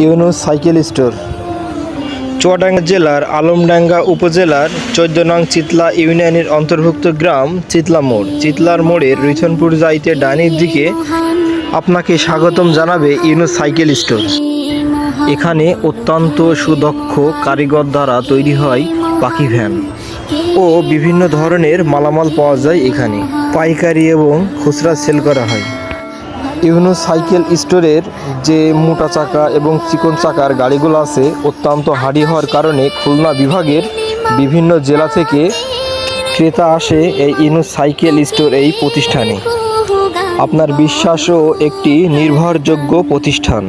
Yunus cycle store. Chuadanga জেলার আলমডাঙ্গা উপজেলার চোদ্দ নং চিতলা ইউনিয়নের অন্তর্ভুক্ত গ্রাম চিতলা মোড়। চিতলার মোড়ের রিথনপুর যাইতে ডানির দিকে আপনাকে স্বাগতম জানাবে ইউনুস সাইকেল স্টোর। এখানে অত্যন্ত সুদক্ষ কারিগর দ্বারা তৈরি হয় পাখি ভ্যান ও বিভিন্ন ধরনের মালামাল পাওয়া যায় এখানে। পাইকারি এবং খুচরা সেল করা হয়। ইউনো সাইকেল স্টোরের যে মোটা চাকা এবং চিকন চাকার গাড়িগুলো আছে, অত্যন্ত হাঁড়ি হওয়ার কারণে খুলনা বিভাগের বিভিন্ন জেলা থেকে ক্রেতা আসে এই ইউনো সাইকেল স্টোর এই প্রতিষ্ঠানে। আপনার বিশ্বাসও একটি নির্ভরযোগ্য প্রতিষ্ঠান।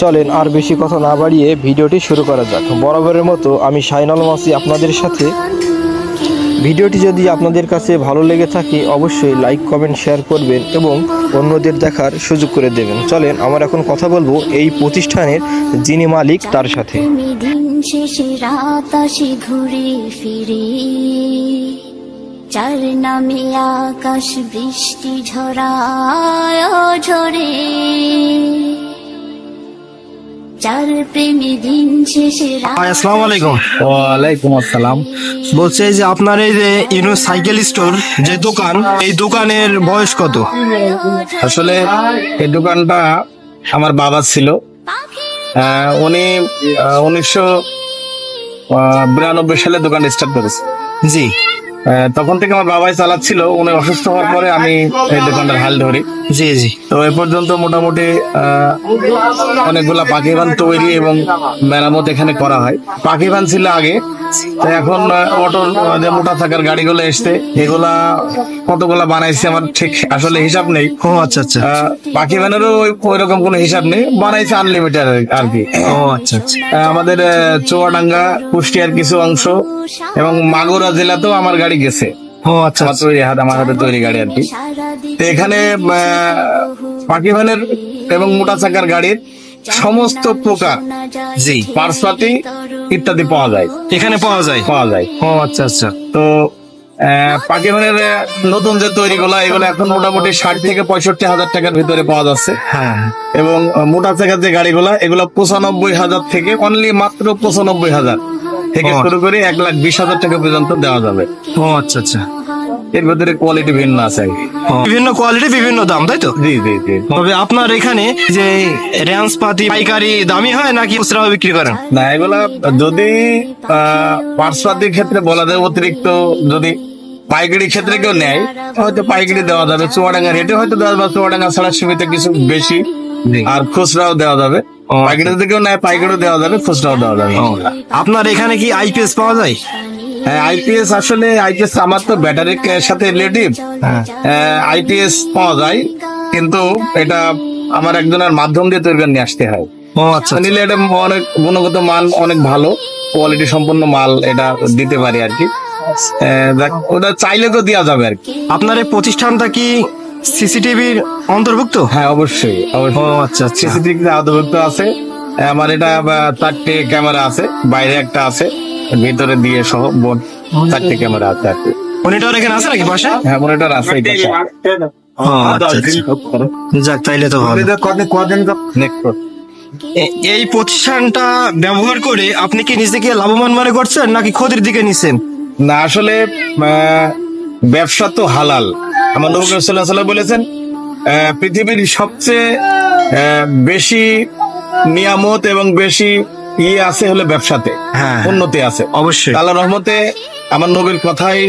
চলেন আর বেশি কথা না বাড়িয়ে ভিডিওটি শুরু করা যাক। বরাবরের মতো আমি সাইনাল মাসি আপনাদের সাথে ভিডিওটি যদি আপনাদের কাছে ভালো লেগে থাকে, অবশ্যই লাইক কমেন্ট শেয়ার করবেন এবং অন্যদের দেখার সুযোগ করে দেবেন। চলেন, আমার এখন কথা বলব এই প্রতিষ্ঠানের যিনি মালিক, তার সাথে। শেষে চার আকাশ বৃষ্টি ঝরায় ঝরে। চার প্রেমী দিন শেষে আসসালামু আলাইকুম। ওয়ালাইকুম আসসালাম। বলছে যে আপনার এই যে ইউনো সাইকেল স্টোর যে দোকান এই দোকানের বয়স কত? আসলে এই দোকানটা আমার বাবা ছিল। আহ, উনি উনিশশো বিরানব্বই সালে দোকান স্টার্ট করেছে। জি। তখন থেকে আমার বাবাই চালাচ্ছিল। উনি অসুস্থ হওয়ার পরে আমি এই দোকানটার হাল ধরি। জি জি। তো এ পর্যন্ত মোটামুটি আহ, অনেকগুলা পাখি বান তৈরি এবং মেরামত এখানে করা হয়। পাখি বান ছিল আগে। এখন অটো যে মোটা থাকার গাড়িগুলো এসছে এগুলা কতগুলা বানাইছে আমার ঠিক আসলে হিসাব নেই। ও আচ্ছা আচ্ছা। পাখি ভ্যানেরও ওই ওইরকম কোনো হিসাব নেই। বানাইছে আনলিমিটেড আর কি ও আচ্ছা আচ্ছা। আমাদের চুয়াডাঙ্গা কুষ্টিয়ার কিছু অংশ এবং মাগুরা জেলাতেও আমার গাড়ি গেছে। ও আচ্ছা তৈরি হাত আমার হাতে তৈরি গাড়ি আর কি। তো এখানে পাখি ভ্যানের এবং মোটা চাকার গাড়ির সমস্ত প্রকার জি। পার্সপাতি ইত্যাদি পাওয়া যায়। এখানে পাওয়া যায়? পাওয়া যায়। ও আচ্ছা আচ্ছা। তো পাখি ভ্যানের নতুন যে তৈরিগুলো এগুলো এখন মোটামুটি ষাট থেকে পঁয়ষট্টি হাজার টাকার ভিতরে পাওয়া যাচ্ছে। হ্যাঁ এবং মোটা চাকার যে গাড়িগুলা এগুলো পঁচানব্বই হাজার থেকে অনলি মাত্র পঁচানব্বই হাজার। থেকে শুরু করে এক লাখ বিশ হাজার টাকা পর্যন্ত দেওয়া যাবে। ও আচ্ছা আচ্ছা। এর ভিতরে কোয়ালিটি ভিন্ন আছে। বিভিন্ন কোয়ালিটি বিভিন্ন দাম তাই তো? জি জি জি। তবে আপনার এখানে যে রেঞ্জ পাতি পাইকারি দামি হয় নাকি খুচরা বিক্রি করেন? না এগুলা যদি পার্সপাতির ক্ষেত্রে বলা যায় অতিরিক্ত যদি পাইকারি ক্ষেত্রে কেউ নেয় হয়তো পাইকারি দেওয়া যাবে। চুয়াডাঙ্গা রেটে হয়তো দেওয়া যাবে চুয়াডাঙ্গা ছাড়া সীমিত কিছু বেশি আর খুচরাও দেওয়া যাবে। পাইকারি কেউ নেয় পাইকারিও দেওয়া যাবে খুচরাও দেওয়া যাবে। আপনার এখানে কি আইপিএস পাওয়া যায়? হ্যাঁ আইপিএস আসলে আইপিএস আমার তো ব্যাটারির সাথে রিলেটিভ হ্যাঁ। আইপিএস পাওয়া যায় কিন্তু এটা আমার একজনের মাধ্যম দিয়ে তৈরি নিয়ে আসতে হয়। ও আচ্ছা নিলে এটা অনেক গুণগত মান অনেক ভালো কোয়ালিটি সম্পন্ন মাল এটা দিতে পারি আর কি। আহ, দেখ- ওটা চাইলে তো দেওয়া যাবে আর কি। আপনার এই প্রতিষ্ঠানটা কি সিসিটিভির অন্তর্ভুক্ত? হ্যাঁ অবশ্যই। ও আচ্ছা আচ্ছা সিসিটিভি আদভুক্ত আছে। আমার এটা চারটে ক্যামেরা আছে। বাইরে একটা আছে। ভিতরে দিয়ে সহ বোর্ড চারটে ক্যামেরা আছে আর কি। মনিটর এখানে আছে নাকি পাশে? হ্যাঁ মনিটর আছে। ও আচ্ছা আচ্ছা। যাক তাইলে তো ভালো। এই প্রতিষ্ঠানটা ব্যবহার করে আপনি কি নিজেকে লাভবান মনে করছেন নাকি ক্ষতির দিকে নিছেন? না আসলে আহ, ব্যবসা তো হালাল। আমার নবী আলাইহি বলেছেন পৃথিবীর সবচেয়ে বেশি নিয়ামত এবং বেশি ইয়ে আছে হলো ব্যবসাতে। হ্যাঁ। উন্নতি আছে। অবশ্যই। আল্লাহ রহমতে আমার নবীর কথাই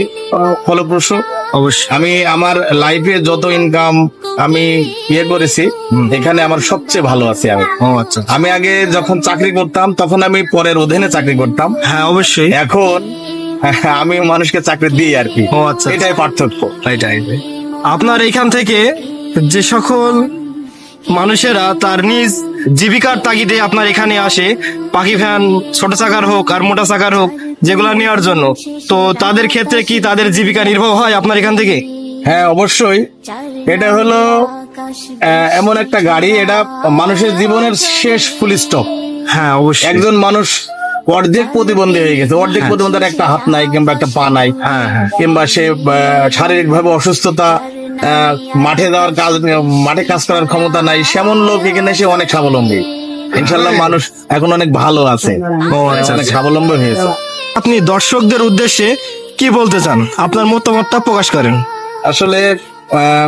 ফলপ্রসূ। অবশ্যই। আমি আমার লাইফে যত ইনকাম আমি ইয়ে করেছি এখানে আমার সবচেয়ে ভালো আছি আমি। ও আচ্ছা। আমি আগে যখন চাকরি করতাম তখন আমি পরের অধীনে চাকরি করতাম। হ্যাঁ অবশ্যই। এখন আমি মানুষকে চাকরি দিই আর কি। ও আচ্ছা এটাই পার্থক্য। এটাই আপনার এখান থেকে যে সকল মানুষেরা তার নিজ জীবিকার তাগিদে আপনার এখানে আসে পাখি ফ্যান ছোট চাকার হোক আর মোটা চাকার হোক যেগুলা নেওয়ার জন্য তো তাদের ক্ষেত্রে কি তাদের জীবিকা নির্বাহ হয় আপনার এখান থেকে? হ্যাঁ অবশ্যই। এটা হলো এমন একটা গাড়ি এটা মানুষের জীবনের শেষ ফুল স্টপ হ্যাঁ অবশ্যই। একজন মানুষ অর্ধেক প্রতিবন্ধী হয়ে গেছে। অর্ধেক প্রতিবন্ধীর একটা হাত নাই কিংবা একটা পা নাই। হ্যাঁ হ্যাঁ। কিংবা সে শারীরিক ভাবে অসুস্থতা আহ, মাঠে যাওয়ার কাজ মাঠে কাজ করার ক্ষমতা নাই। সেমন লোক এখানে সে অনেক স্বাবলম্বী। ইনশাল্লাহ মানুষ এখন অনেক ভালো আছে। আচ্ছা অনেক আচ্ছা। স্বাবলম্বী হয়েছে। আপনি দর্শকদের উদ্দেশ্যে কি বলতে চান? আপনার মতামতটা প্রকাশ করেন। আসলে আহ,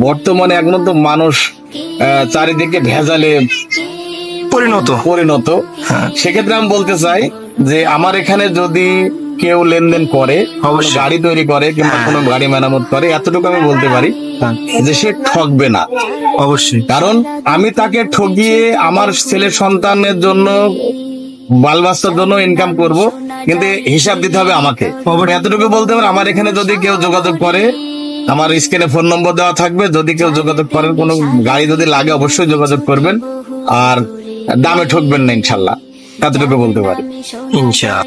বর্তমানে একমাত্র মানুষ আহ, চারিদিকে ভেজালে পরিণত। পরিণত। হ্যাঁ। সেক্ষেত্রে আমি বলতে চাই যে আমার এখানে যদি কেউ লেনদেন করে। হ্যাঁ। গাড়ি তৈরি করে কিংবা কোনো গাড়ি মেরামত করে এতটুকু আমি বলতে পারি যে সে ঠকবে না। অবশ্যই। কারণ আমি তাকে ঠকিয়ে আমার ছেলে সন্তানের জন্য বাল বাচ্চার জন্য ইনকাম করব কিন্তু হিসাব দিতে হবে আমাকে। এতটুকু বলতে পারে আমার এখানে যদি কেউ যোগাযোগ করে আমার স্ক্রিনে ফোন নম্বর দেওয়া থাকবে যদি কেউ যোগাযোগ করেন কোনো গাড়ি যদি লাগে অবশ্যই যোগাযোগ করবেন। আর দামে ঠকবেন না ইনশাল্লাহ ততটুকু বলতে পারি। ইনশাল্লাহ